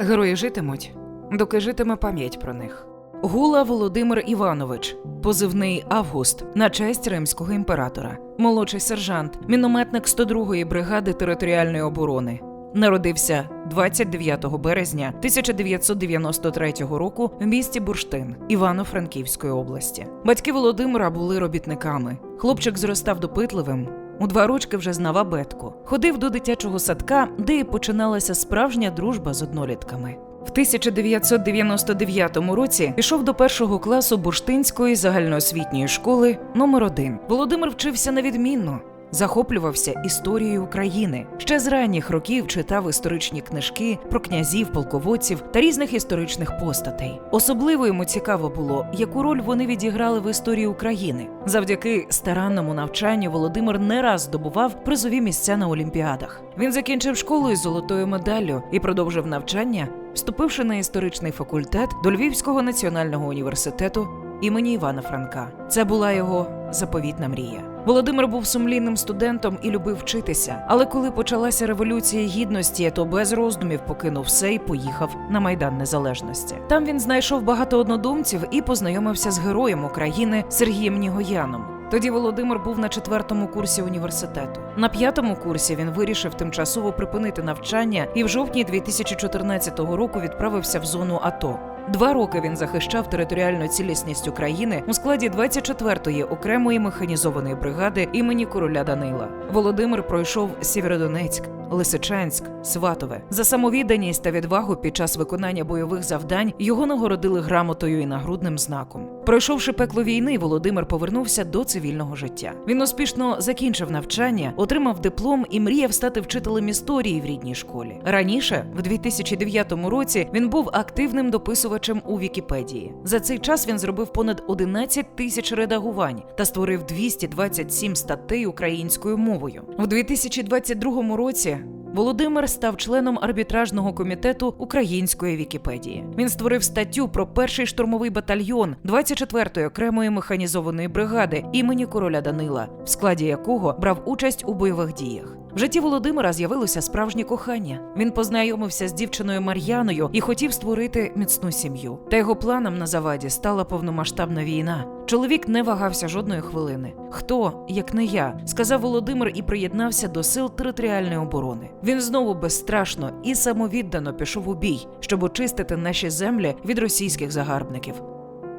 Герої житимуть, доки житиме пам'ять про них. Гула Володимир Іванович, позивний Август, на честь римського імператора, молодший сержант, мінометник 102-ї бригади територіальної оборони. Народився 29 березня 1993 року в місті Бурштин Івано-Франківської області. Батьки Володимира були робітниками. Хлопчик зростав допитливим. У два рочки вже знав абетку. Ходив до дитячого садка, де і починалася справжня дружба з однолітками. В 1999 році пішов до першого класу Бурштинської загальноосвітньої школи номер 1 Володимир вчився невідмінно. Захоплювався історією України. Ще з ранніх років читав історичні книжки про князів, полководців та різних історичних постатей. Особливо йому цікаво було, яку роль вони відіграли в історії України. Завдяки старанному навчанню Володимир не раз здобував призові місця на олімпіадах. Він закінчив школу із золотою медаллю і продовжив навчання, вступивши на історичний факультет до Львівського національного університету імені Івана Франка. Це була його заповітна мрія. Володимир був сумлінним студентом і любив вчитися. Але коли почалася революція гідності, то без роздумів покинув все і поїхав на майдан незалежності. Там він знайшов багато однодумців і познайомився з героєм України Сергієм Нігояном. Тоді Володимир був на четвертому курсі університету. На п'ятому курсі він вирішив тимчасово припинити навчання і в жовтні 2014 року відправився в зону АТО. Два роки він захищав територіальну цілісність України у складі 24-ї окремої механізованої бригади імені короля Данила. Володимир пройшов Сєвєродонецьк, Лисичанськ, Сватове за самовідданість та відвагу під час виконання бойових завдань його нагородили грамотою і нагрудним знаком. Пройшовши пекло війни, Володимир повернувся до цивільного життя. Він успішно закінчив навчання, отримав диплом і мріяв стати вчителем історії в рідній школі. Раніше, в 2009 році, він був активним дописувачем у Вікіпедії. За цей час він зробив понад 11 тисяч редагувань та створив 227 статей українською мовою. В 2022 році Володимир став членом арбітражного комітету української Вікіпедії. Він створив статтю про перший штурмовий батальйон 24-ї окремої механізованої бригади імені короля Данила, в складі якого брав участь у бойових діях. В житті Володимира з'явилося справжнє кохання. Він познайомився з дівчиною Мар'яною і хотів створити міцну сім'ю. Та його планом на заваді стала повномасштабна війна. Чоловік не вагався жодної хвилини. Хто, як не я, сказав Володимир і приєднався до сил територіальної оборони. Він знову безстрашно і самовіддано пішов у бій, щоб очистити наші землі від російських загарбників.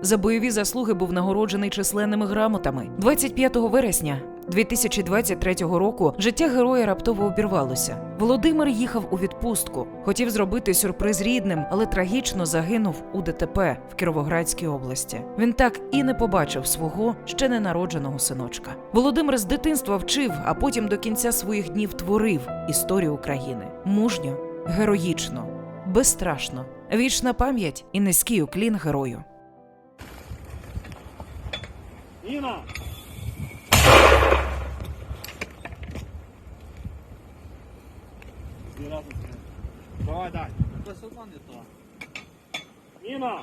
За бойові заслуги був нагороджений численними грамотами. 25 вересня 2023 року життя героя раптово обірвалося. Володимир їхав у відпустку, хотів зробити сюрприз рідним, але трагічно загинув у ДТП в Кіровоградській області. Він так і не побачив свого ще ненародженого синочка. Володимир з дитинства вчив, а потім до кінця своїх днів творив історію України мужньо, героїчно, безстрашно, вічна пам'ять і низький уклін герою. разом з Давай, дай. Це сама не та. Міна!